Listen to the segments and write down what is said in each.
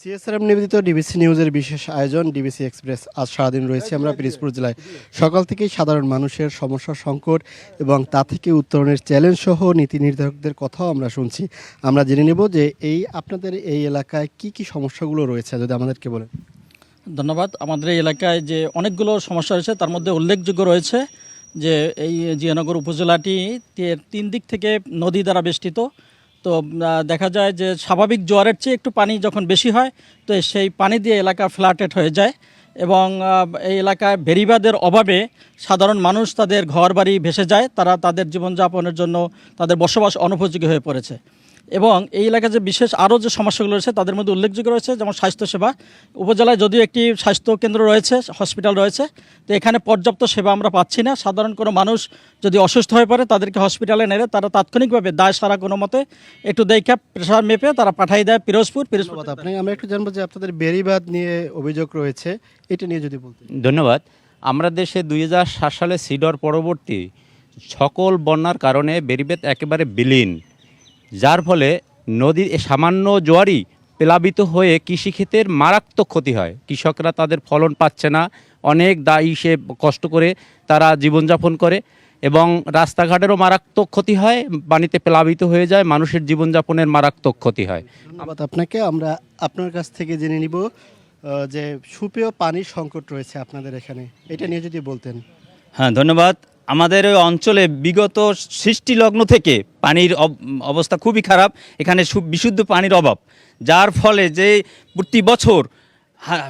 CSRM নিবেদিত DBC নিউজের বিশেষ আয়োজন ডিবিসি এক্সপ্রেস। আজ সারাদিন রয়েছে আমরা পিরিজপুর জেলায়। সকাল থেকেই সাধারণ মানুষের সমস্যা, সংকট এবং তা থেকে উত্তরণের চ্যালেঞ্জ সহ নীতি নির্ধারকদের কথাও আমরা শুনছি। আমরা জেনে নেব যে এই আপনাদের এই এলাকায় কি কি সমস্যাগুলো রয়েছে, যদি আমাদেরকে বলেন। ধন্যবাদ। আমাদের এই এলাকায় যে অনেকগুলো সমস্যা রয়েছে, তার মধ্যে উল্লেখযোগ্য রয়েছে যে এই জিয়ানগর উপজেলাটি তিন দিক থেকে নদী দ্বারা বেষ্টিত। তো দেখা যায় যে স্বাভাবিক জোয়ারের চেয়ে একটু পানি যখন বেশি হয়, তো সেই পানি দিয়ে এলাকা ফ্ল্যাটেড হয়ে যায় এবং এই এলাকায় বেরিবাদের অভাবে সাধারণ মানুষ তাদের ঘর বাড়ি ভেসে যায়। তারা তাদের জীবনযাপনের জন্য তাদের বসবাস অনুপযোগী হয়ে পড়েছে। এবং এই এলাকায় যে বিশেষ আরও যে সমস্যাগুলো রয়েছে তাদের মধ্যে উল্লেখযোগ্য রয়েছে যেমন স্বাস্থ্যসেবা। উপজেলায় যদিও একটি স্বাস্থ্য কেন্দ্র রয়েছে হসপিটাল রয়েছে তো এখানে পর্যাপ্ত সেবা আমরা পাচ্ছি না। সাধারণ কোনো মানুষ যদি অসুস্থ হয়ে পড়ে তাদেরকে হসপিটালে নেড়ে তারা তাৎক্ষণিকভাবে দায় সারা কোনো মতে একটু দেখে প্রেশার মেপে তারা পাঠিয়ে দেয় পিরোজপুর পিরোজপুর। আপনাকে। আমরা একটু জানব যে আপনাদের বেরিবাদ নিয়ে অভিযোগ রয়েছে এটা নিয়ে যদি বলতেন। ধন্যবাদ। আমরা দেশে দুই হাজার সাত সালে সিডর পরবর্তী সকল বন্যার কারণে বেরিবেত একেবারে বিলীন। যার ফলে নদীর সামান্য জোয়ারই প্লাবিত হয়ে কৃষিক্ষেতের মারাত্মক ক্ষতি হয়। কৃষকরা তাদের ফলন পাচ্ছে না। অনেক দায়ী সে কষ্ট করে তারা জীবনযাপন করে এবং রাস্তাঘাটেরও মারাত্মক ক্ষতি হয় পানিতে প্লাবিত হয়ে যায় মানুষের জীবনযাপনের মারাত্মক ক্ষতি হয়। ধন্যবাদ আপনাকে। আমরা আপনার কাছ থেকে জেনে নিব যে সুপেয় পানির সংকট রয়েছে আপনাদের এখানে। এটা নিয়ে যদি বলতেন। হ্যাঁ ধন্যবাদ। আমাদের ওই অঞ্চলে বিগত সৃষ্টি লগ্ন থেকে পানির অব- অবস্থা খুবই খারাপ, এখানে বিশুদ্ধ পানির অভাব। যার ফলে যে প্রতি বছর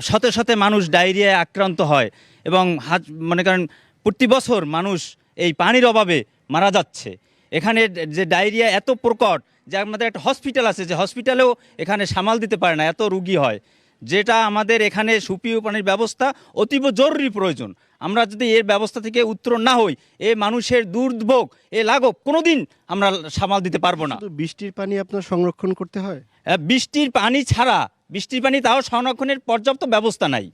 শতে শতে মানুষ ডায়রিয়ায় আক্রান্ত হয় এবং হাজ- মনে করেন প্রতি বছর মানুষ এই পানির অভাবে মারা যাচ্ছে। এখানে যে ডায়রিয়া এত প্রকট যে আমাদের একটা হসপিটাল আছে, যে হসপিটালেও এখানে সামাল দিতে পারে না, এত রুগী হয়। যেটা আমাদের এখানে সুপেয় পানির ব্যবস্থা অতীব জরুরি প্রয়োজন। আমরা যদি এর ব্যবস্থা থেকে উত্তরণ না হই এ মানুষের দুর্ভোগ এ লাঘব কোনোদিন আমরা সামাল দিতে পারব না। বৃষ্টির পানি আপনার সংরক্ষণ করতে হয়? বৃষ্টির পানি ছাড়া বৃষ্টির পানি তাও সংরক্ষণের পর্যাপ্ত ব্যবস্থা নাই।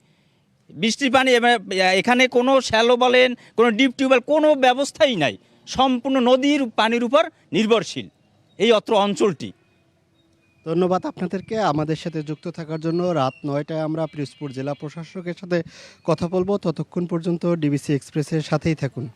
বৃষ্টির পানি এখানে কোনো শ্যালো বলেন কোনো ডিপ টিউবওয়েল কোনো ব্যবস্থাই নাই। সম্পূর্ণ নদীর পানির উপর নির্ভরশীল। এই অত্র অঞ্চলটি। ধন্যবাদ আপনাদেরকে আমাদের সাথে যুক্ত থাকার জন্য। রাত নয়টায় আমরা পিরোজপুর জেলা প্রশাসকের সাথে কথা বলব। ততক্ষণ পর্যন্ত ডিবিসি এক্সপ্রেসের সাথেই থাকুন।